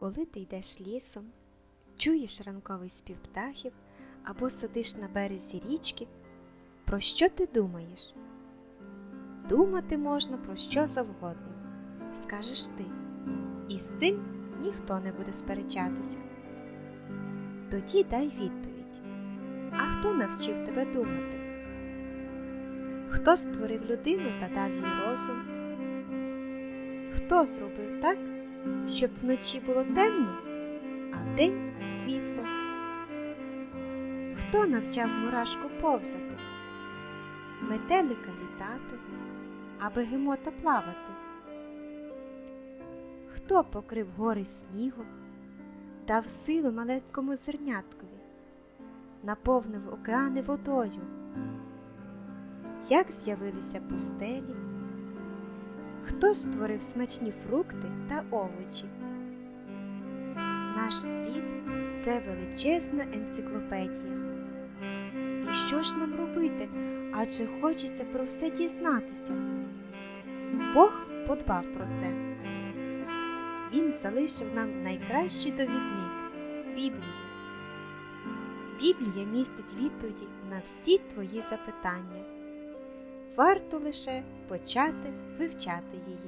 Коли ти йдеш лісом, чуєш ранковий спів птахів або сидиш на березі річки, про що ти думаєш? Думати можна про що завгодно, скажеш ти, і з цим ніхто не буде сперечатися. Тоді дай відповідь. А хто навчив тебе думати? Хто створив людину та дав їй розум? Хто зробив так, щоб вночі було темно, а вдень світло? Хто навчав мурашку повзати, метелика літати, а бегемота плавати? Хто покрив гори снігом, дав силу маленькому зерняткові, наповнив океани водою? Як з'явилися пустелі? Хто створив смачні фрукти та овочі? Наш світ це величезна енциклопедія. І що ж нам робити? Адже хочеться про все дізнатися. Бог подбав про це. Він залишив нам найкращий довідник Біблію. Біблія містить відповіді на всі твої запитання. Варто лише почати вивчати її.